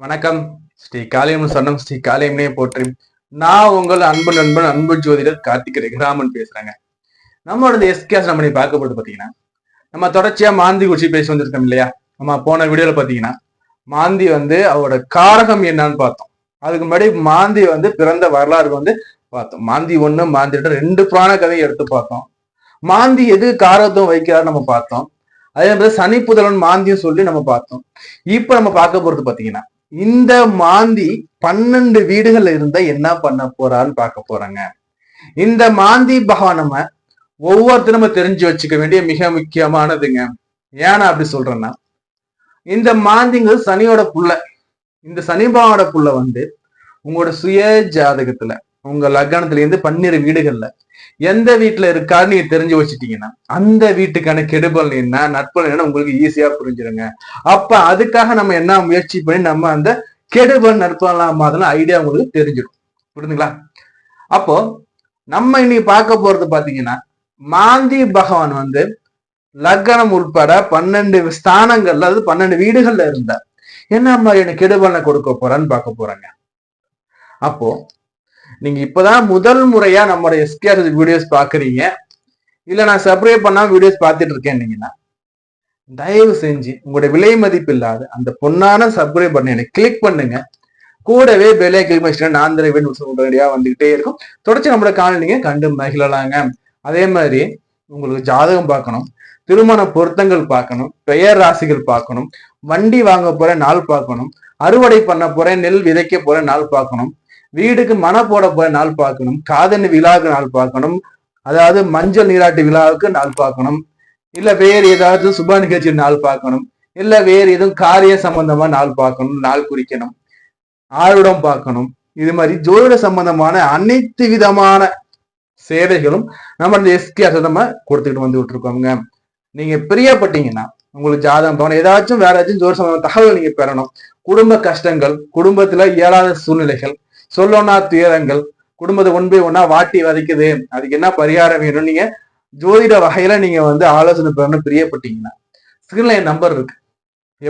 வணக்கம். ஸ்ரீ காளியம் சொன்னம் ஸ்ரீ காளியம்னே போற்றி. நான் உங்கள் அன்பு நண்பன் அன்பு ஜோதிடர் கார்த்திக் ரகுராமன் பேசுறேங்க. நம்மளோட எஸ்கேஸ் நம்ம பார்க்கப்பட்டு பார்க்க போட்டு பாத்தீங்கன்னா நம்ம தொடர்ச்சியா மாந்தி குறிச்சி பேசி வந்திருக்கோம் இல்லையா? நம்ம போன வீடியோல பாத்தீங்கன்னா மாந்தி வந்து அவரோட காரகம் என்னன்னு பார்த்தோம். அதுக்கு முன்னாடி மாந்தி வந்து பிறந்த வரலாறு வந்து பார்த்தோம். மாந்தி ஒண்ணு மாந்தி ரெண்டு புராண கதையை எடுத்து பார்த்தோம். மாந்தி எது காரகத்துவம் வைக்கிறாரு நம்ம பார்த்தோம். அதே மாதிரி சனி புதலன் மாந்தியும் சொல்லி நம்ம பார்த்தோம். இப்ப நம்ம பார்க்க போறது பாத்தீங்கன்னா இந்த மாந்தி பன்னெண்டு வீடுகள்ல இருந்தா என்ன பண்ண போறான்னு பார்க்க போறாங்க. இந்த மாந்தி பகவானம நம்ம ஒவ்வொருத்தரும் நம்ம தெரிஞ்சு வச்சுக்க வேண்டிய மிக முக்கியமானதுங்க. ஏன்னா அப்படி சொல்றேன்னா இந்த மாந்திங்கிறது சனியோட புள்ள. இந்த சனி பகவானோட புள்ள வந்து உங்களோட சுய ஜாதகத்துல உங்க லக்னத்துல இருந்து பன்னிரு வீடுகள்ல எந்த வீட்டுல இருக்கான்னு நீங்க தெரிஞ்சு வச்சுட்டீங்கன்னா அந்த வீட்டுக்கான கெடுபல் என்ன நட்பல் என்ன உங்களுக்கு ஈஸியா புரிஞ்சிருங்க. அப்ப அதுக்காக நம்ம என்ன முயற்சி பண்ணி நம்ம அந்த கெடுபல் நட்பலாம் அதெல்லாம் ஐடியா உங்களுக்கு தெரிஞ்சிடும். புரியுதுங்களா அப்போ நம்ம இன்னைக்கு பார்க்க போறது பாத்தீங்கன்னா மாந்தி பகவான் வந்து லக்னம் உட்பட பன்னெண்டு ஸ்தானங்கள்ல அதாவது பன்னெண்டு வீடுகள்ல இருந்தார். என்ன மாதிரியான கெடுபலனை கொடுக்க போறான்னு பார்க்க போறாங்க. அப்போ நீங்க இப்பதான் முதல் முறையா நம்மளோட எஸ்கேஆர் வீடியோஸ் பாக்குறீங்க. இல்ல நான் சப்ஸ்கிரைப் பண்ணாம வீடியோஸ் பார்த்துட்டு இருக்கேன்னீங்கன்னா தயவு செஞ்சு உங்களுடைய விலை மதிப்பு இல்லாத அந்த பொண்ணான சப்ஸ்கிரைப் பண்ண கிளிக் பண்ணுங்க. கூடவே பெல்லை கிளிக் பண்ணிச்சுன்னா நான் தர உடனடியா வந்துகிட்டே இருக்கும். தொடர்ச்சி நம்மளோட காணொலி நீங்க கண்டு மகிழலாங்க. அதே மாதிரி உங்களுக்கு ஜாதகம் பார்க்கணும். திருமண பொருத்தங்கள் பார்க்கணும். பெயர் ராசிகள் பார்க்கணும். வண்டி வாங்க போற நாள் பார்க்கணும். அறுவடை பண்ண போற நெல் விதைக்க போற நாள் பார்க்கணும். வீடுக்கு மன போட நாள் பார்க்கணும் காதணி விழாவுக்கு நாள் பார்க்கணும் அதாவது மஞ்சள் நீராட்டு விழாவுக்கு நாள் பார்க்கணும் இல்ல வேறு ஏதாவது சுப நிகழ்ச்சி நாள் பார்க்கணும் இல்ல வேறு எதுவும் காரிய சம்பந்தமா நாள் பார்க்கணும் நாள் குறிக்கணும் ஆருடம் பார்க்கணும். இது மாதிரி ஜோதிட சம்பந்தமான அனைத்து விதமான சேவைகளும் நம்ம இந்த எஸ்கே நம்ம கொடுத்துக்கிட்டு வந்து இருக்கோங்க நீங்க பிரியப்பட்டீங்கன்னா உங்களுக்கு ஜாதகம் தோணும் ஏதாச்சும் வேற ஏதாச்சும் ஜோதி சம்பந்தமான தகவல் நீங்க பெறணும். குடும்ப கஷ்டங்கள் குடும்பத்துல இயலாத சூழ்நிலைகள் சொல்லோனா துயரங்கள் குடும்பத்தை ஒன் பை ஒன்னா வாட்டி வதைக்குது. அதுக்கு என்ன பரிகாரம் வேணும் நீங்க ஜோதிட வகையில நீங்க வந்து ஆலோசனை பெறணும் பிரியப்பட்டீங்கன்னா ஸ்கிரீன்ல என் நம்பர் இருக்கு.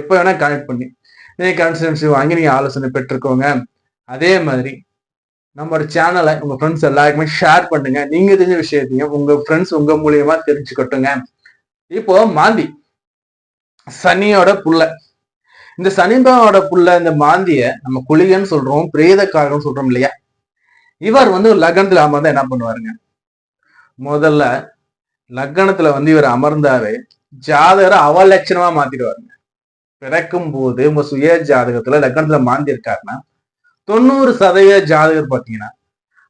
எப்ப வேணா கனெக்ட் பண்ணி நீங்க கன்சல்டன்சி வாங்கி நீங்க ஆலோசனை பெற்றுக்கோங்க அதே மாதிரி நம்மளோட சேனலை உங்க ஃப்ரெண்ட்ஸ் எல்லாருக்குமே ஷேர் பண்ணுங்க. நீங்க தெரிஞ்ச விஷயத்தையும் உங்க ஃப்ரெண்ட்ஸ் உங்க மூலியமா தெரிஞ்சுக்கட்டுங்க. இப்போ மாந்தி சனியோட புள்ள. இந்த சனிபாவோட புள்ள இந்த மாந்திய நம்ம குளிகன்னு சொல்றோம் பிரேதக்காரன் சொல்றோம் இல்லையா? இவர் வந்து ஒரு லக்னத்துல அமர்ந்தா என்ன பண்ணுவாருங்க? முதல்ல லக்னத்துல வந்து இவர் அமர்ந்தாவே ஜாதகரை அவலட்சணமா மாத்திடுவாருங்க. பிறக்கும் போது உங்க சுய ஜாதகத்துல லக்னத்துல மாந்தி இருக்காருன்னா தொண்ணூறு சதவீத ஜாதகர் பாத்தீங்கன்னா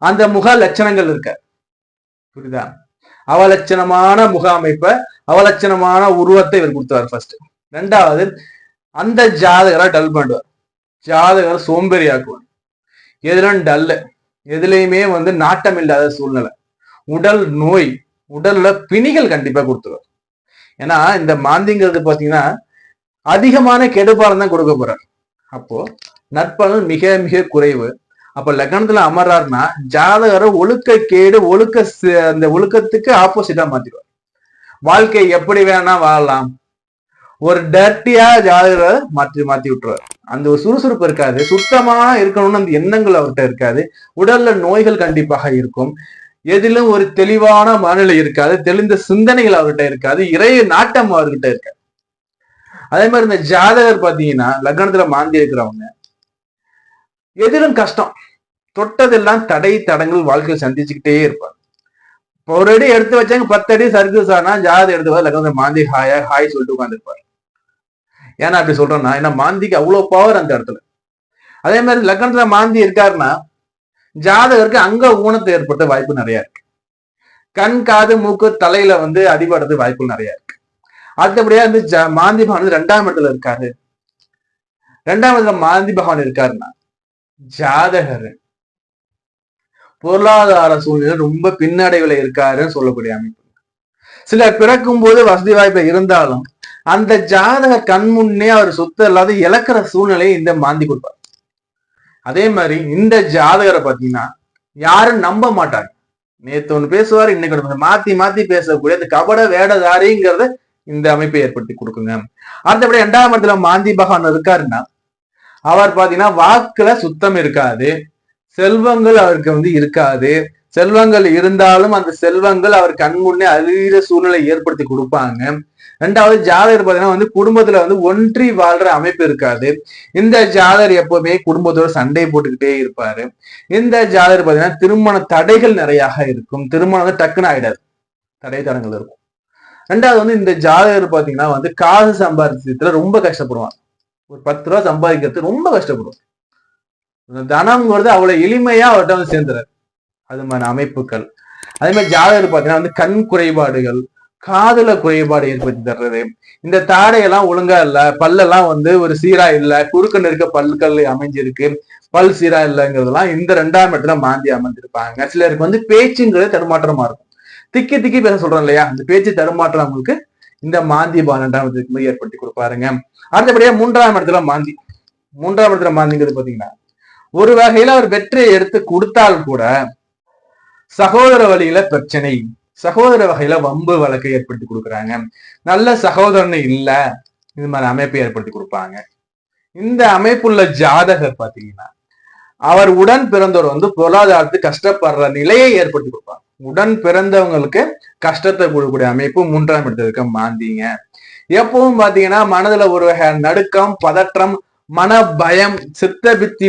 அந்த முக லட்சணங்கள் இருக்க புரியுதா? அவலட்சணமான முக அமைப்பை அவலட்சணமான உருவத்தை இவர் கொடுத்தாரு ஃபர்ஸ்ட் ரெண்டாவது அந்த ஜாதகரை டல் பண்ணுவார். ஜாதகரை சோம்பேறி ஆக்குவார் எதுலாம் டல்லு எதுலையுமே வந்து நாட்டம் இல்லாத சூழ்நிலை. உடல் நோய் உடல்ல பிணிகள் கண்டிப்பா கொடுத்துருவார் ஏன்னா இந்த மாந்திங்கிறது பாத்தீங்கன்னா அதிகமான கெடுபாலம் தான் கொடுக்க போறார். அப்போ நட்பலன் மிக மிக குறைவு. அப்ப லக்னத்துல அமர்றாருன்னா ஜாதகரை ஒழுக்க கேடு ஒழுக்க அந்த ஒழுக்கத்துக்கு ஆப்போசிட்டா மாத்திடுவார். வாழ்க்கை எப்படி வேணா வாழலாம். ஒரு டர்ட்டியா ஜாதகரை மாற்றி மாத்தி விட்டுருவார். அந்த ஒரு சுறுசுறுப்பு இருக்காது. சுத்தமா இருக்கணும்னு அந்த எண்ணங்கள் அவர்கிட்ட இருக்காது. உடல்ல நோய்கள் கண்டிப்பாக இருக்கும். எதிலும் ஒரு தெளிவான மனநிலை இருக்காது. தெளிந்த சிந்தனைகள் அவர்கிட்ட இருக்காது. இறைய நாட்டம் அவர்கிட்ட இருக்காது. அதே மாதிரி இந்த ஜாதகர் பாத்தீங்கன்னா லக்னத்துல மாந்தி இருக்கிறவங்க எதிலும் கஷ்டம். தொட்டதெல்லாம் தடை தடங்கள் வாழ்க்கையில் சந்திச்சுக்கிட்டே இருப்பாங்க. இப்போ ஒரு அடி எடுத்து வச்சாங்க பத்து அடி சர்க்கஸ் ஆனா ஜாதகம் எடுத்து போது லக்னத்துல மாந்தி ஹாயா ஹாய் சொல்லிட்டு உட்காந்துருப்பாரு ஏன்னா அப்படி சொல்றேன்னா ஏன்னா மாந்திக்கு அவ்வளவு பவர் அந்த இடத்துல. அதே மாதிரி லக்னத்துல மாந்தி இருக்காருன்னா ஜாதகருக்கு அங்க ஊனத்தை ஏற்படுத்த வாய்ப்பு நிறைய இருக்கு. கண் காது மூக்கு தலையில வந்து அடிபடுறது வாய்ப்புகள் நிறைய இருக்கு. அடுத்தபடியா வந்து மாந்தி பகவான் ரெண்டாம் இடத்துல இருக்காரு. ரெண்டாம் இடத்துல மாந்தி பகவான் இருக்காருன்னா ஜாதகர் பொருளாதார சூழ்நிலை ரொம்ப பின்னடைவுல இருக்காருன்னு சொல்லக்கூடிய அமைப்பு. சிலர் பிறக்கும் போது வசதி வாய்ப்பு இருந்தாலும் அந்த ஜாதக கண் முன்னே அவர் சொத்து இல்லாத இழக்கிற சூழ்நிலையை இந்த மாந்தி கொடுப்பார். அதே மாதிரி இந்த ஜாதகரை பாத்தீங்கன்னா யாரும் நம்ப மாட்டாங்க நேத்து ஒண்ணு பேசுவார் இன்னைக்கு ஒன்று மாத்தி மாத்தி பேசக்கூடிய அந்த கபட வேடதாரிங்கிறத இந்த அமைப்பை ஏற்படுத்தி கொடுக்குங்க. அடுத்தபடி இரண்டாம் இடத்துல மாந்தி பகவான் இருக்காருன்னா அவர் பாத்தீங்கன்னா வாக்குல சுத்தம் இருக்காது. செல்வங்கள் அவருக்கு வந்து இருக்காது. செல்வங்கள் இருந்தாலும் அந்த செல்வங்கள் அவர் கண் முன்னே அழிகிற சூழ்நிலை ஏற்படுத்தி கொடுப்பாங்க. ரெண்டாவது ஜாதகர் பாத்தீங்கன்னா வந்து குடும்பத்துல வந்து ஒன்றி வாழ்ற அமைப்பு இருக்காது. இந்த ஜாதகர் எப்பவுமே குடும்பத்தோட சண்டை போட்டுக்கிட்டே இருப்பாரு. இந்த ஜாதகர் பாத்தீங்கன்னா திருமண தடைகள் நிறையாக இருக்கும். திருமணம் வந்து டக்குன்னு ஆயிடாது. தடை தடங்கள் இருக்கும். ரெண்டாவது வந்து இந்த ஜாதகர் பாத்தீங்கன்னா வந்து காசு சம்பாதிச்சதுல ரொம்ப கஷ்டப்படுவான் ஒரு பத்து ரூபா சம்பாதிக்கிறது ரொம்ப கஷ்டப்படுவான் தனம்ங்கிறது அவ்வளவு எளிமையா அவர்கிட்ட வந்து சேர்ந்துறாரு அது மாதிரி அமைப்புகள். அதே மாதிரி ஜாதகர் பாத்தீங்கன்னா வந்து கண் குறைபாடுகள் காதுல குறைபாடு ஏற்படுத்தி தர்றது. இந்த தாடையெல்லாம் ஒழுங்கா இல்ல. பல்லெல்லாம் வந்து ஒரு சீரா இல்ல. குறுக்க நெருக்க பல்கள் அமைஞ்சிருக்கு. பல் சீரா இல்லைங்கிறதெல்லாம் இந்த ரெண்டாம் இடத்துல மாந்தி அமைஞ்சிருப்பாங்க. சிலருக்கு வந்து பேச்சுங்கிறது தடுமாற்றமா இருக்கும். திக்கி திக்கி பேச சொல்றோம் இல்லையா? அந்த பேச்சு தடுமாற்றம் அவங்களுக்கு இந்த மாந்தி பன்னெண்டாம் இடத்துக்கு ஏற்படுத்தி கொடுப்பாருங்க. அடுத்தபடியா மூன்றாம் இடத்துல மாந்தி. மூன்றாம் இடத்துல மாந்திங்கிறது பாத்தீங்கன்னா ஒரு வகையில அவர் வெற்றியை எடுத்து கொடுத்தால் கூட சகோதர வழியில பிரச்சனை. சகோதர வகையில வம்பு வழக்கை ஏற்படுத்தி கொடுக்குறாங்க. நல்ல சகோதரன் இல்ல இது மாதிரி அமைப்பை ஏற்படுத்தி கொடுப்பாங்க. இந்த அமைப்புள்ள ஜாதகர் பாத்தீங்கன்னா அவர் உடன் பிறந்தவர் வந்து பொருளாதாரத்துக்கு கஷ்டப்படுற நிலையை ஏற்படுத்தி கொடுப்பாங்க. உடன் பிறந்தவங்களுக்கு கஷ்டத்தை கொடுக்கக்கூடிய அமைப்பு மூன்றாம் இடத்துல இருக்க எப்பவும் பாத்தீங்கன்னா மனதுல ஒரு வகை நடுக்கம் பதற்றம் மன பயம் சித்த பித்தி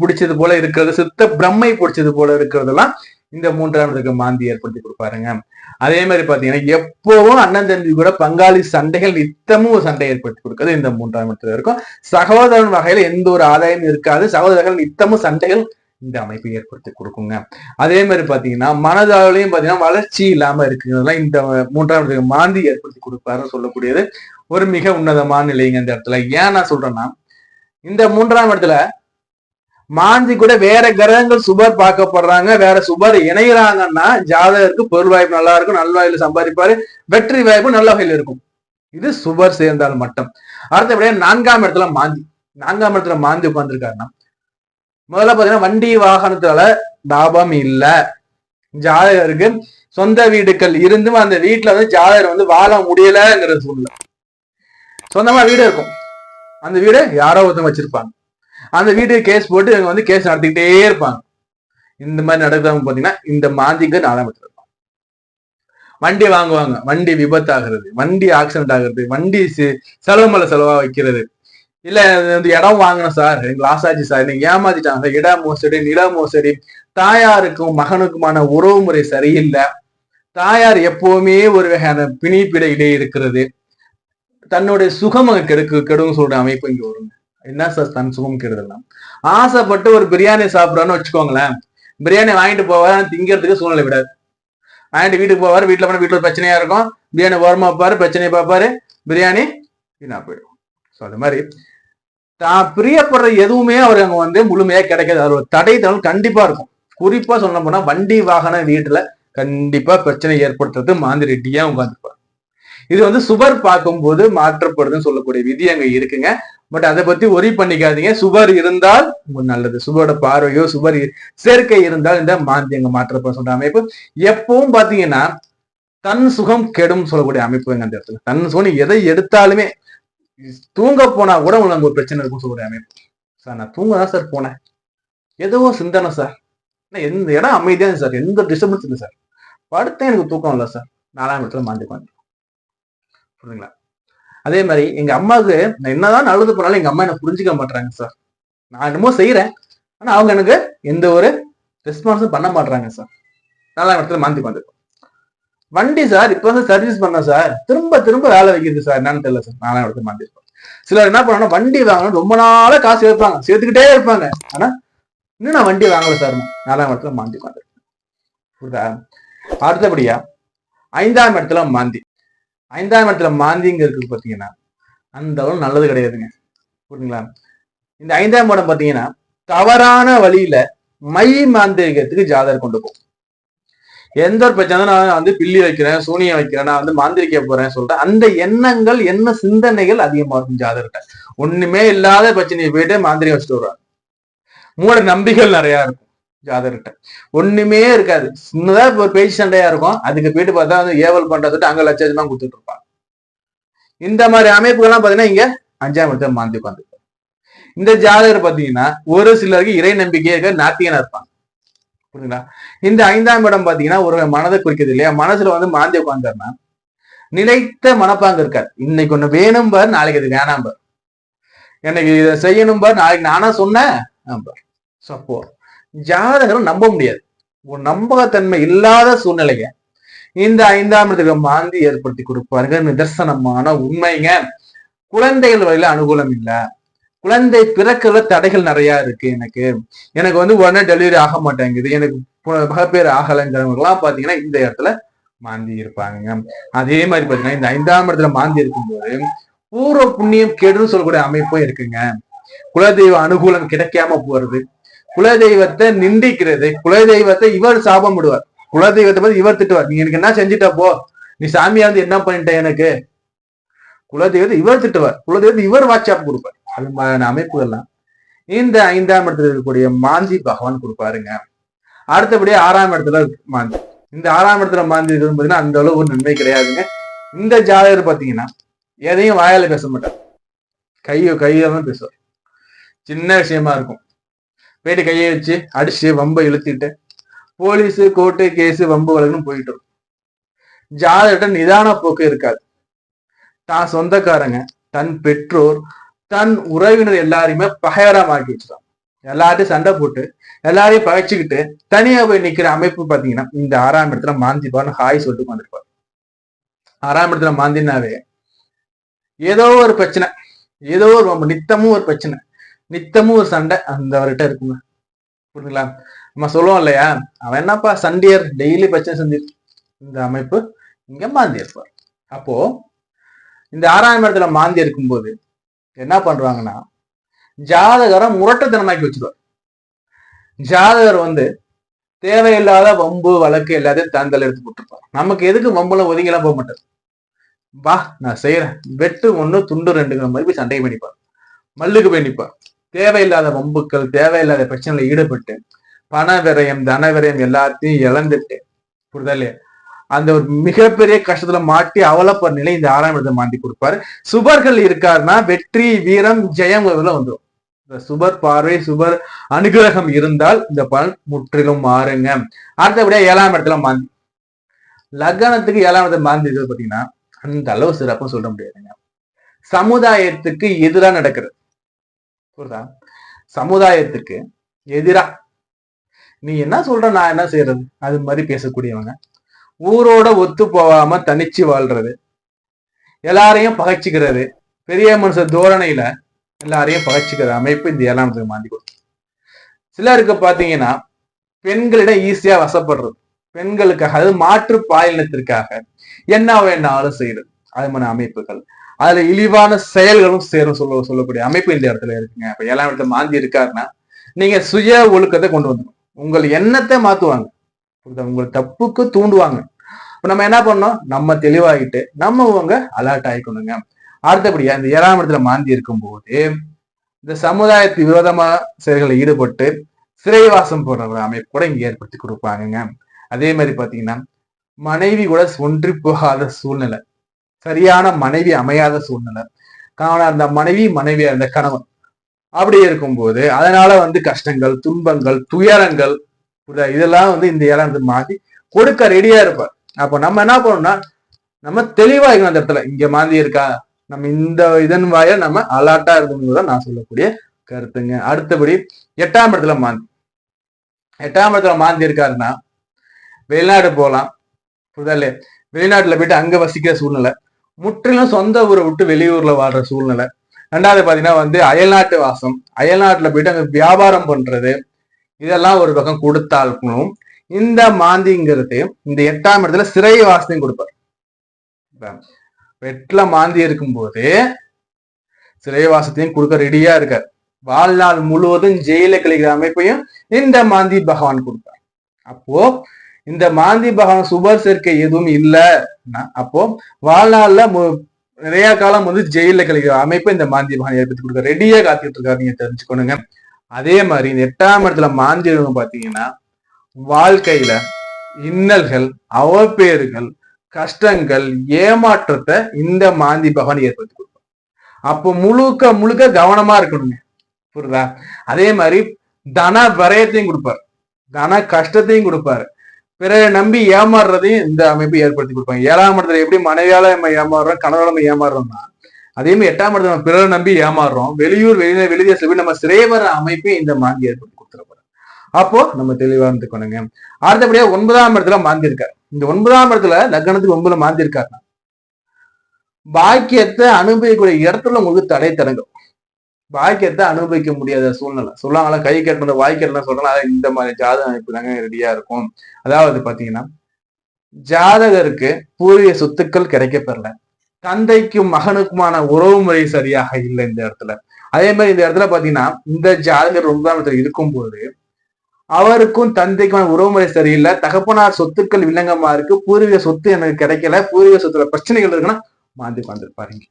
பிடிச்சது போல இருக்கிறது சித்த பிரம்மை பிடிச்சது போல இருக்கிறதெல்லாம் இந்த மூன்றாம் மாந்தி ஏற்படுத்தி கொடுப்பாருங்க. அதே மாதிரி பாத்தீங்கன்னா எப்பவும் அண்ணன் தம்பி கூட பங்காளி சண்டைகள் நித்தமும் ஒரு சண்டை ஏற்படுத்தி கொடுக்கிறது இந்த மூன்றாம் இடத்துல இருக்கும். சகோதரன் வகையில எந்த ஒரு ஆதாயம் இருக்காது. சகோதரர்கள் நித்தமும் சண்டைகள் இந்த அமைப்பை ஏற்படுத்தி கொடுக்குங்க. அதே மாதிரி பாத்தீங்கன்னா மனதாலையும் பாத்தீங்கன்னா வளர்ச்சி இல்லாம இருக்குங்கிறதுலாம் இந்த மூன்றாம் இடத்துக்கு மாந்தி ஏற்படுத்தி கொடுப்பாருன்னு சொல்லக்கூடியது ஒரு மிக உன்னதமான நிலைங்க இந்த இடத்துல. ஏன் நான் சொல்றேன்னா இந்த மூன்றாம் இடத்துல மாந்தி கூட வேற கிரகங்கள் சுபர் பார்க்கப்படுறாங்க வேற சுபர் இணைகிறாங்கன்னா ஜாதகருக்கு பொருள் வாய்ப்பு நல்லா இருக்கும் நல்ல வகையில் சம்பாதிப்பாரு வெற்றி வாய்ப்பு நல்ல வகையில் இருக்கும். இது சுபர் சேர்ந்தால் மட்டும். அடுத்தபடியா நான்காம் இடத்துல மாந்தி. நான்காம் இடத்துல மாந்தி உட்கார்ந்துருக்காருன்னா முதல்ல பாத்தீங்கன்னா வண்டி வாகனத்தால லாபம் இல்ல. ஜாதகருக்கு சொந்த வீடுகள் இருந்தும் அந்த வீட்டுல வந்து ஜாதகர் வந்து வாழ முடியலங்கிற சூழ்நிலை சொந்தமா வீடு இருக்கும். அந்த வீடு யாரோ ஒருத்தவங்க வச்சிருப்பாங்க. அந்த வீட்டுக்கு கேஸ் போட்டு இவங்க வந்து கேஸ் நடத்திக்கிட்டே இருப்பாங்க. இந்த மாதிரி நடக்கிறவங்க பார்த்தீங்கன்னா இந்த மாந்திக்கு நாலாம் வண்டி வாங்குவாங்க. வண்டி விபத்து ஆகுறது வண்டி ஆக்சிடென்ட் ஆகுறது வண்டி செலவு மேல செலவா வைக்கிறது. இல்ல வந்து இடம் வாங்கினோம் சார் எங்க லாஸ் ஆச்சு சார் நீங்க ஏமாத்திட்டாங்க. இட மோசடி நில மோசடி. தாயாருக்கும் மகனுக்குமான உறவு முறை சரியில்லை. தாயார் எப்பவுமே ஒரு வகையான பிணிப்பிடையிலே இருக்கிறது. தன்னுடைய சுகம் கெடுக்கு கெடுங்க சொல்ற அமைப்பு இங்க வருங்க. என்ன சார் தன் சுகம் கெடுதலாம் ஆசைப்பட்டு ஒரு பிரியாணி சாப்பிடறான்னு வச்சுக்கோங்களேன். பிரியாணி வாங்கிட்டு போவார் திங்கிறதுக்கு சூழ்நிலை விடாது. வாங்கிட்டு வீட்டுக்கு போவார் வீட்டுல போனால் வீட்டுல பிரச்சனையா இருக்கும். பிரியாணி ஓரமா வைப்பாரு பிரச்சனையை பார்ப்பாரு. பிரியாணி வீணா போயிடும். ஸோ அது மாதிரி. தான் பிரியப்படுற எதுவுமே அவர் அங்க வந்து முழுமையா கிடைக்காது. அது ஒரு தடை தகவல் கண்டிப்பா இருக்கும். குறிப்பா சொல்ல போனா வண்டி வாகன வீட்டுல கண்டிப்பா பிரச்சனை ஏற்படுத்துறது மாந்திரெட்டியாக உட்காந்துருப்பார் இது வந்து சுவர் பார்க்கும்போது மாற்றப்படுதுன்னு சொல்லக்கூடிய விதி அங்க இருக்குங்க. பட் அதை பத்தி ஒரி பண்ணிக்காதீங்க. சுவர் இருந்தால் நல்லது. சுவரோட பார்வையோ சுவர் சேர்க்கை இருந்தால் இந்த மாந்தி அங்க மாற்றப்படும் சொல்ற அமைப்பு. எப்பவும் பாத்தீங்கன்னா தன் சுகம் கெடும் சொல்லக்கூடிய அமைப்பு அந்த இடத்துல. தன் சுகம் எதை எடுத்தாலுமே தூங்க போனா கூட உங்களுக்கு ஒரு பிரச்சனை இருக்கும் சொல்லக்கூடிய அமைப்பு. சார் நான் தூங்க தான் சார் போனேன். ஏதோ சிந்தனை சார் எந்த இடம் அமைதியா சார் எந்த டிஸ்டர்பன்ஸ் இல்லை சார் படுத்தேன் எனக்கு தூக்கம் இல்லை சார் நாலாம் இடத்துல மாந்தி உட்காந்து புரியுதுங்களா அதே மாதிரி எங்க அம்மாவுக்கு நான் என்னதான் நல்லது போனாலும் எங்க அம்மா என்ன புரிஞ்சுக்க மாட்டாங்க சார் நான் என்னமோ செய்யறேன் ஆனா அவங்க எனக்கு எந்த ஒரு ரெஸ்பான்ஸும் பண்ண மாட்டாங்க சார் நாலாம் இடத்துல மாந்தி வந்துருக்கோம் வண்டி சார் இப்ப வந்து சர்வீஸ் பண்ண சார் திரும்ப திரும்ப வேலை வைக்கிறது சார் என்னன்னு தெரியல சார் நாலாம் இடத்துல மாந்தி சிலர் என்ன பண்ணா வண்டி வாங்கணும் ரொம்ப நாளா காசு சேர்ப்பாங்க சேர்த்துக்கிட்டே இருப்பாங்க. ஆனா இன்னும் நான் வண்டி வாங்கல சார் நாலாம் இடத்துல மாந்தி உட்காந்து புரியுதா? அடுத்தபடியா ஐந்தாம் இடத்துல மாந்தி. ஐந்தாம் இடத்துல மாந்திங்க இருக்குது பார்த்தீங்கன்னா அந்த அளவு நல்லது கிடையாதுங்க. புரியுங்களா இந்த ஐந்தாம் இடம் பார்த்தீங்கன்னா தவறான வழியில மை மாந்திரிகத்துக்கு ஜாதகர் கொண்டு போகும். எந்த ஒரு பிரச்சனை நான் வந்து பில்லி வைக்கிறேன் சூனியம் வைக்கிறேன் நான் வந்து மாந்திரிக்க போறேன் சொல்றேன் அந்த எண்ணங்கள் என்ன சிந்தனைகள் அதிகமா இருக்கும் ஜாதகர்கிட்ட. ஒண்ணுமே இல்லாத பிரச்சனையை போயிட்டு மாந்திரிகம் வச்சுட்டு வருவாங்க மூட நம்பிகள் நிறைய இருக்கும். ஜாதகர்கிட்ட. ஒண்ணுமே இருக்காது. சின்னதா ஒரு பேச்சு சண்டையா இருக்கும். அதுக்கு போயிட்டு பார்த்தா வந்து ஏவல் பண்றதுட்டு அங்க லட்ச லட்சமா கொடுத்துட்டு இருப்பாங்க. இந்த மாதிரி அமைப்புகள்லாம் பாத்தீங்கன்னா இங்க அஞ்சாம் இடத்துல மாந்தி உட்காந்துருப்பாங்க இந்த ஜாதகர் பாத்தீங்கன்னா ஒரு சிலருக்கு இறை நம்பிக்கையே இருக்க நாத்தியனா இருப்பாங்க. புரியுங்களா இந்த ஐந்தாம் இடம் பாத்தீங்கன்னா ஒரு மனதை குறிக்கிறது இல்லையா? மனசுல வந்து மாந்தி உட்கார்ந்தாருன்னா நிலைத்த மனப்பாங்க இருக்காரு இன்னைக்கு ஒண்ணு வேணும் பார் நாளைக்கு அது வேணாம் பார். எனக்கு இதை செய்யணும் பார் நாளைக்கு நானா சொன்னேன் பார். சப்போ ஜாதகரும் நம்ப முடியாது. ஒரு நம்பகத்தன்மை இல்லாத சூழ்நிலைங்க. இந்த ஐந்தாம் இடத்துக்கு மாந்தி ஏற்படுத்தி கொடுப்பாருங்க. நிதர்சனமான உண்மைங்க. குழந்தைகள் வழியில அனுகூலம் இல்லை. குழந்தை பிறக்கிற தடைகள் நிறைய இருக்கு எனக்கு. எனக்கு வந்து உடனே டெலிவரி ஆக மாட்டேங்குது. எனக்கு மகப்பேர் ஆகலைங்கிறவங்கலாம் பாத்தீங்கன்னா இந்த இடத்துல மாந்தி இருப்பாங்க அதே மாதிரி பாத்தீங்கன்னா இந்த ஐந்தாம் இடத்துல மாந்தி இருக்கும்போது பூர்வ புண்ணியம் கெடுன்னு சொல்லக்கூடிய அமைப்பும் இருக்குங்க. குலதெய்வ அனுகூலம் கிடைக்காம போறது. குலதெய்வத்தை நிந்திக்கிறது. குலதெய்வத்தை இவர் சாபம் விடுவார் குலதெய்வத்தை பத்தி இவர் திட்டுவார். நீ எனக்கு என்ன செஞ்சுட்டா போ. நீ சாமியா வந்து என்ன பண்ணிட்ட எனக்கு? குலதெய்வத்தை இவர் திட்டுவார். குலதெய்வத்தை இவர் வாட்ஸ்அப் கொடுப்பார். அது மாதிரியான அமைப்புகள்லாம். இந்த ஐந்தாம் இடத்துல இருக்கக்கூடிய மாந்தி பகவான் கொடுப்பாருங்க. அடுத்தபடியே ஆறாம் இடத்துல மாந்தி. இந்த ஆறாம் இடத்துல மாந்தி இருக்கிறது பார்த்தீங்கன்னா அந்த அளவு ஒரு நன்மை கிடையாதுங்க. இந்த ஜாதகர் பாத்தீங்கன்னா எதையும் வாயால பேச மாட்டார். கையோ கையெல்லாம் பேசுவார். சின்ன விஷயமா இருக்கும். போயிட்டு கையை வச்சு அடிச்சு வம்பை இழுத்திட்டு போலீஸ் கோர்ட்டு கேஸ் வம்பு வழக்குன்னு போயிட்டு இருக்கும் ஜாதகிட்ட நிதான போக்கு இருக்காது. தான் சொந்தக்காரங்க தன் பெற்றோர் தன் உறவினர் எல்லாரையுமே பகையரமாக்கி வச்சிருக்கான் எல்லார்ட்டையும் சண்டை போட்டு எல்லாரையும் பகைச்சுக்கிட்டு தனியா போய் நிக்கிற அமைப்பு பாத்தீங்கன்னா இந்த ஆறாம் இடத்துல மாந்திப்பான்னு ஹாய் சொல்லிட்டு வந்திருப்பார் ஆறாம் இடத்துல மாந்தினாவே ஏதோ ஒரு பிரச்சனை ஏதோ ஒரு நித்தமும் ஒரு பிரச்சனை. நித்தமும் ஒரு சண்டை அந்த அவர்கிட்ட இருக்குங்க. புரியுதுங்களா நம்ம சொல்லுவோம் இல்லையா? அவன் என்னப்பா சண்டியர்? டெய்லி பிரச்சனை செஞ்சு இந்த அமைப்பு இங்க மாந்தி இருப்பார். அப்போ இந்த ஆறாயிரம் இடத்துல மாந்தி இருக்கும்போது என்ன பண்றாங்கன்னா ஜாதகரை முரட்டத்தனமாக்கி வச்சிருவார். ஜாதகர் வந்து தேவையில்லாத வம்பு வழக்கு எல்லாத்தையும் தந்தல் எடுத்து போட்டுருப்பார். நமக்கு எதுக்கு வம்புல ஒதுங்கலாம் போக மாட்டார்? வா நான் செய்யறேன் வெட்டு ஒண்ணு துண்டு ரெண்டுங்கிற மாதிரி போய் சண்டையை பண்ணிப்பார் மல்லுக்கு போய் நிற்பார் தேவையில்லாத வம்புக்கள் தேவையில்லாத பிரச்சனையில ஈடுபட்டு பண விரயம் தன விரயம் எல்லாத்தையும் இழந்துட்டு புரிதலே? அந்த ஒரு மிகப்பெரிய கஷ்டத்துல மாட்டி அவலப்படுற நிலை இந்த ஆறாம் இடத்தை மாட்டி கொடுப்பாரு. சுபர்கள் இருக்காருன்னா வெற்றி வீரம் ஜெயம் வந்துடும் இந்த சுபர் பார்வை சுபர் அனுகிரகம் இருந்தால் இந்த பலன் முற்றிலும் மாறுங்க. அடுத்தபடியா ஏழாம் இடத்துல மாந்தி. லக்னத்துக்கு ஏழாம் இடத்துல மாந்தி பாத்தீங்கன்னா அந்த அளவு சிறப்பும் சொல்ல முடியாதுங்க. சமுதாயத்துக்கு எதிராக நடக்கிறது. புரியுதா? சமுதாயத்துக்கு எதிரா. நீ என்ன சொல்ற நான் என்ன செய்யறது அது மாதிரி பேசக்கூடியவங்க. ஊரோட ஒத்து போகாம தனிச்சு வாழ்றது. எல்லாரையும் பகைச்சிக்கிறது. பெரிய மனுஷ தோரணையில எல்லாரையும் பகைச்சிக்கிற அமைப்பு இந்த ஏழாமத்துக்கு மாந்தி கொடுக்கும் சிலருக்கு பாத்தீங்கன்னா பெண்களிடம் ஈஸியா வசப்படுறது. பெண்களுக்காக அது மாற்று பாலினத்திற்காக என்ன வேணாலும் செய்யறது அது மாதிரி அமைப்புகள். அதுல இழிவான செயல்களும் சேரும் சொல்ல சொல்லக்கூடிய அமைப்பு இந்த இடத்துல இருக்குங்க. இப்ப ஏழாம் இடத்துல மாந்தி இருக்காருன்னா நீங்க சுய ஒழுக்கத்தை கொண்டு வந்துடும் உங்கள் எண்ணத்தை மாத்துவாங்க. உங்கள் தப்புக்கு தூண்டுவாங்க. இப்ப நம்ம என்ன பண்ணோம் நம்ம தெளிவாகிட்டு நம்ம உங்க அலர்ட் ஆயிக்கணுங்க. அடுத்தபடியா இந்த ஏழாம் இடத்துல மாந்தி இருக்கும்போது இந்த சமுதாயத்து விரோதமா செயல்களில் ஈடுபட்டு சிறைவாசம் போடுற ஒரு அமைப்பு கூட இங்க ஏற்படுத்தி கொடுப்பாங்க அதே மாதிரி பாத்தீங்கன்னா மனைவி கூட ஒன்றி போகாத சூழ்நிலை. சரியான மனைவி அமையாத சூழ்நிலை. காரணம் அந்த மனைவி மனைவி அந்த கணவன். அப்படி இருக்கும்போது அதனால வந்து கஷ்டங்கள் துன்பங்கள் துயரங்கள் இதெல்லாம் வந்து இந்த ஏழாம் மாத்தி கொடுக்க ரெடியா இருப்பார். அப்போ நம்ம என்ன பண்ணணும்னா நம்ம தெளிவா இருக்கணும் அந்த இடத்துல. இங்க மாந்தி இருக்கா? நம்ம இந்த இதன் வாய நம்ம அலாட்டா தான் நான் சொல்லக்கூடிய கருத்துங்க. அடுத்தபடி எட்டாம் இடத்துல மாந்தி. எட்டாம் இடத்துல மாந்தி இருக்காருன்னா வெளிநாடு போகலாம். புரிதல்ல வெளிநாட்டுல போயிட்டு அங்க வசிக்கிற சூழ்நிலை. முற்றிலும் சொந்த ஊரை விட்டு வெளியூர்ல வாழ்ற சூழ்நிலை. ரெண்டாவது பாத்தீங்கன்னா வந்து அயல்நாட்டு வாசம். அயல்நாட்டுல போயிட்டு அங்க வியாபாரம் பண்றது இதெல்லாம் ஒரு பக்கம் கொடுத்தாலும் இந்த மாந்திங்கிறது இந்த எட்டாம் இடத்துல சிறை வாசனையும் கொடுப்பார். வெட்டில மாந்தி இருக்கும்போது சிறைவாசத்தையும் கொடுக்க ரெடியா இருக்கார். வாழ்நாள் முழுவதும் ஜெயில கழிக்கிற அமைப்பையும் இந்த மாந்தி பகவான் கொடுப்பார். அப்போ இந்த மாந்தி பகவான் சுபர் சேர்க்கை எதுவும் இல்லைன்னா அப்போ வாழ்நாள்ல நிறைய காலம் வந்து ஜெயில கழிக்கிற அமைப்பு இந்த மாந்தி பகவான் ஏற்படுத்தி கொடுக்க ரெடியா காத்துட்டு இருக்காரு. நீங்க தெரிஞ்சுக்கணுங்க. அதே மாதிரி இந்த எட்டாம் இடத்துல மாந்தி பாத்தீங்கன்னா வாழ்க்கையில இன்னல்கள் அவப்பேறுகள் கஷ்டங்கள் ஏமாற்றத்தை இந்த மாந்தி பகவான் ஏற்படுத்தி கொடுக்கும் அப்போ முழுக்க முழுக்க கவனமா இருக்கணுங்க. புரியுதா? அதே மாதிரி தன விரயத்தையும் கொடுப்பார். தன கஷ்டத்தையும் கொடுப்பாரு. பிறரை நம்பி ஏமாறுறதையும் இந்த அமைப்பு ஏற்படுத்தி கொடுப்பாங்க. ஏழாம் இடத்துல எப்படி மனைவியால நம்ம ஏமாறுறோம் கணவரால நம்ம ஏமாறுறோம்னா அதே மாதிரி எட்டாம் இடத்துல நம்ம பிறரை நம்பி ஏமாறுறோம் வெளியூர் வெளியில வெளிதேச நம்ம சிறைவர அமைப்பையும் இந்த மாந்தி ஏற்படுத்தி கொடுத்துருப்பாரு அப்போ நம்ம தெளிவா இருந்துக்கணுங்க அடுத்தபடியா ஒன்பதாம் இடத்துல மாந்தி இருக்காரு. இந்த ஒன்பதாம் இடத்துல லக்னத்துக்கு ஒன்பதுல மாந்தி இருக்காருன்னா பாக்கியத்தை அனுபவிக்கக்கூடிய இடத்துல உங்களுக்கு தடை தடங்கும். பாக்கியத்தை அனுபவிக்க முடியாத சூழ்நிலை. சொல்லுவாங்களா கை கட்டுறது வாய் சொல்றாங்க சொல்றாங்க இந்த மாதிரி ஜாதக அமைப்பு தாங்க ரெடியா இருக்கும். அதாவது பாத்தீங்கன்னா ஜாதகருக்கு பூர்வீக சொத்துக்கள் கிடைக்கப்பெறல. தந்தைக்கும் மகனுக்குமான உறவு முறை சரியாக இல்லை இந்த இடத்துல. அதே மாதிரி இந்த இடத்துல பாத்தீங்கன்னா இந்த ஜாதகர் உதாரணத்துல இருக்கும்போது அவருக்கும் தந்தைக்குமான உறவுமுறை சரியில்லை. தகப்பனார் சொத்துக்கள் வில்லங்கமா இருக்கு. பூர்வீக சொத்து எனக்கு கிடைக்கல. பூர்வீக சொத்துல பிரச்சனைகள் இருக்குன்னா மாந்தி உட்காந்துருப்பாருங்க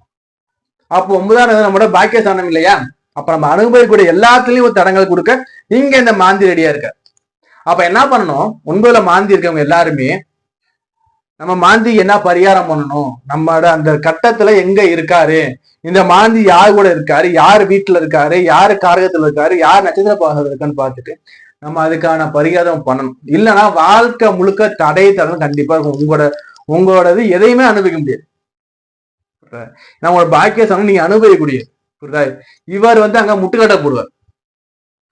அப்போ ஒன்பதாம் நம்மளோட பாக்கியஸ்தானம் இல்லையா? அப்ப நம்ம அனுபவிக்கக்கூடிய எல்லாத்துலயும் ஒரு தடங்கள் கொடுக்க இங்க இந்த மாந்தி ரெடியா இருக்க. அப்ப என்ன பண்ணணும்? ஒன்பதுல மாந்தி இருக்கவங்க எல்லாருமே நம்ம மாந்தி என்ன பரிகாரம் பண்ணணும்? நம்மளோட அந்த கட்டத்துல எங்க இருக்காரு? இந்த மாந்தி யார் கூட இருக்காரு? யார் வீட்டுல இருக்காரு? யார் காரகத்துல இருக்காரு? யார் நட்சத்திர பாகத்துல இருக்கான்னு பார்த்துட்டு நம்ம அதுக்கான பரிகாரம் பண்ணணும். இல்லைன்னா வாழ்க்கை முழுக்க தடை தடம் கண்டிப்பா இருக்கும். உங்களோட உங்களோடது எதையுமே அனுபவிக்க முடியாது. நம்மளோட பாக்கிய சமம் நீங்க அனுபவிக்கக்கூடிய புரியுதா? இவர் வந்து அங்க முட்டுக்கட்ட போடுவார்.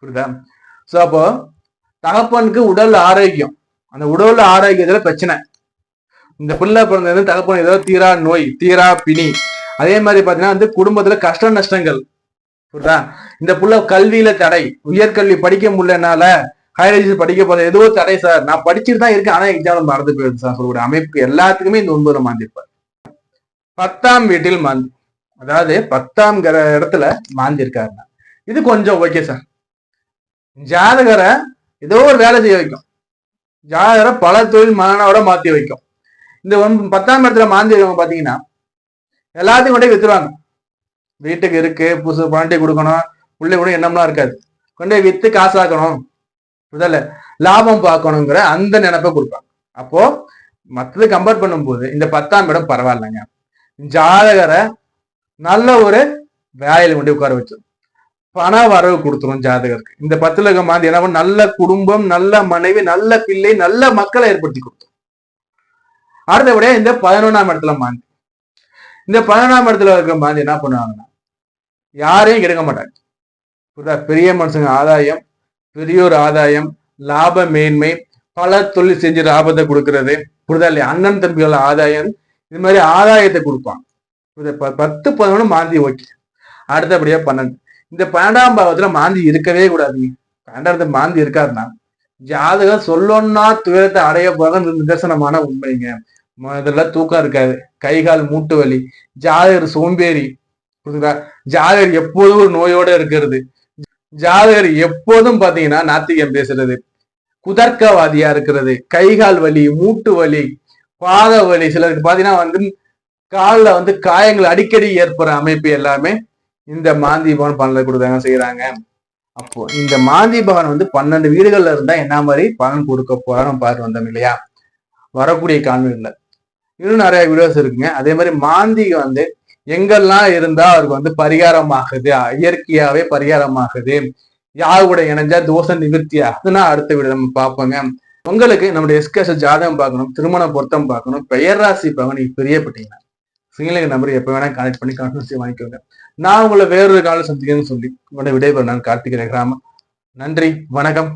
புரியுதா? சோ அப்போ தகப்பனுக்கு உடல் ஆரோக்கியம். அந்த உடல் ஆரோக்கியத்துல பிரச்சனை. இந்த பிள்ளை பிறந்தது தகப்பன் ஏதோ தீரா நோய் தீரா பிணி. அதே மாதிரி பாத்தீங்கன்னா வந்து குடும்பத்துல கஷ்ட நஷ்டங்கள். புரியுதா? இந்த புள்ள கல்வியில தடை. உயர்கல்வி படிக்க முடியலனால ஹையர் எஜுகேஷன் படிக்க போறது ஏதோ தடை சார் நான் படிச்சுட்டு தான் இருக்கேன் ஆனா எக்ஸாம் மறந்து போயிடுது சார் சொல்லக்கூடிய அமைப்பு எல்லாத்துக்குமே இந்த ஒன்பதுல மாந்திருப்பார் பத்தாம் வீட்டில் மாந்தி அதாவது பத்தாம் இடத்துல மாந்தி இருக்காருன்னா இது கொஞ்சம் ஓகே சார் ஜாதகரை ஏதோ ஒரு வேலை செய்ய வைக்கும். ஜாதகரை பல தொழில் மகனோட மாத்தி வைக்கும். இந்த ஒன் பத்தாம் இடத்துல மாந்தி இருக்கவங்க பாத்தீங்கன்னா எல்லாத்தையும் கொண்டே வித்துருவாங்க. வீட்டுக்கு இருக்கு புதுசு பாண்டி கொடுக்கணும் உள்ளே கூட எண்ணம்லாம் இருக்காது. கொண்டு போய் வித்து காசாக்கணும். முதல்ல லாபம் பார்க்கணுங்கிற அந்த நினைப்பை கொடுப்பாங்க. அப்போ மற்றது கம்பேர் பண்ணும்போது இந்த பத்தாம் இடம் பரவாயில்லைங்க. ஜாதகரை நல்ல ஒரு வேலையில கொண்டு உட்கார வச்சிடும் பண வரவு கொடுத்துரும் ஜாதகருக்கு. இந்த பத்துல இருக்க மாதிரி என்ன நல்ல குடும்பம் நல்ல மனைவி நல்ல பிள்ளை நல்ல மக்களை ஏற்படுத்தி கொடுத்தோம் அடுத்தபடியா இந்த பதினொன்றாம் இடத்துல மாந்தி. இந்த பதினொன்றாம் இடத்துல இருக்கிற மாந்தி என்ன பண்ணுவாங்கன்னா யாரையும் எடுக்க மாட்டாங்க. புரியுதா? பெரிய மனுஷங்க ஆதாயம் பெரியோர் ஆதாயம் லாப மேன்மை பல தொழில் செஞ்சு லாபத்தை கொடுக்கறது. புரிதா இல்லையா? அண்ணன் தம்பிகள் ஆதாயம் இது மாதிரி ஆதாயத்தை கொடுப்பான் புரியுதா? ப- பத்து பதினொன்று மாந்தி ஓகே. அடுத்தபடியா பன்னெண்டு. இந்த பன்னெண்டாம் பாவத்துல மாந்தி இருக்கவே கூடாது. பன்னெண்டாவது மாந்தி இருக்காருன்னா ஜாதகம் சொல்லணும்னா துயரத்தை அடைய போகிறது நிதர்சனமான உண்மைங்க. முதல்ல தூக்கம் இருக்காது. கை கால் மூட்டு வலி ஜாதகர் சோம்பேறி புரியுதா? ஜாதகர் எப்போதும் ஒரு நோயோட இருக்கிறது. ஜாதகர் எப்போதும் பாத்தீங்கன்னா நாத்திகம் பேசுறது குதர்க்கவாதியா இருக்கிறது கை கால் வலி மூட்டு வலி பாத வலி. சிலருக்கு பாத்தீங்கன்னா வந்து காலில் வந்து காயங்கள் அடிக்கடி ஏற்படுற அமைப்பு எல்லாமே இந்த மாந்தி பவன் பலனை கொடுத்தாங்க செய்யறாங்க அப்போ இந்த மாந்தி பவன் வந்து பன்னெண்டு வீடுகள்ல இருந்தா என்ன மாதிரி பலன் கொடுக்க போறான்னு பார்த்து வந்தோம் இல்லையா? வரக்கூடிய கான்வென்ட்ல இன்னும் நிறைய வீடியோஸ் இருக்குங்க. அதே மாதிரி மாந்தி வந்து எங்கெல்லாம் இருந்தா அவருக்கு வந்து பரிகாரமாகுது? இயற்கையாவே பரிகாரமாகுது. யார் கூட இணைஞ்சா தோசை நிவர்த்தி அதுனா அடுத்த வீடு நம்ம பார்ப்போங்க. உங்களுக்கு நம்முடைய எஸ்கேஷ ஜாதகம் பார்க்கணும் திருமண பொருத்தம் பார்க்கணும் பெயர் ராசி பார்க்கணும் நீங்க பிரியப்பட்டீங்கன்னா சிங்கிலங்க நம்பர் எப்போ வேணா கனெக்ட் பண்ணி கான்ஃபரன்ஸ் வாங்கிக்கோங்க. நான் உங்களை வேறொரு காலம் சந்திக்கணும்னு சொல்லி உங்களோட விடைபெற நான் கார்த்திகை கிராமம் நன்றி வணக்கம்.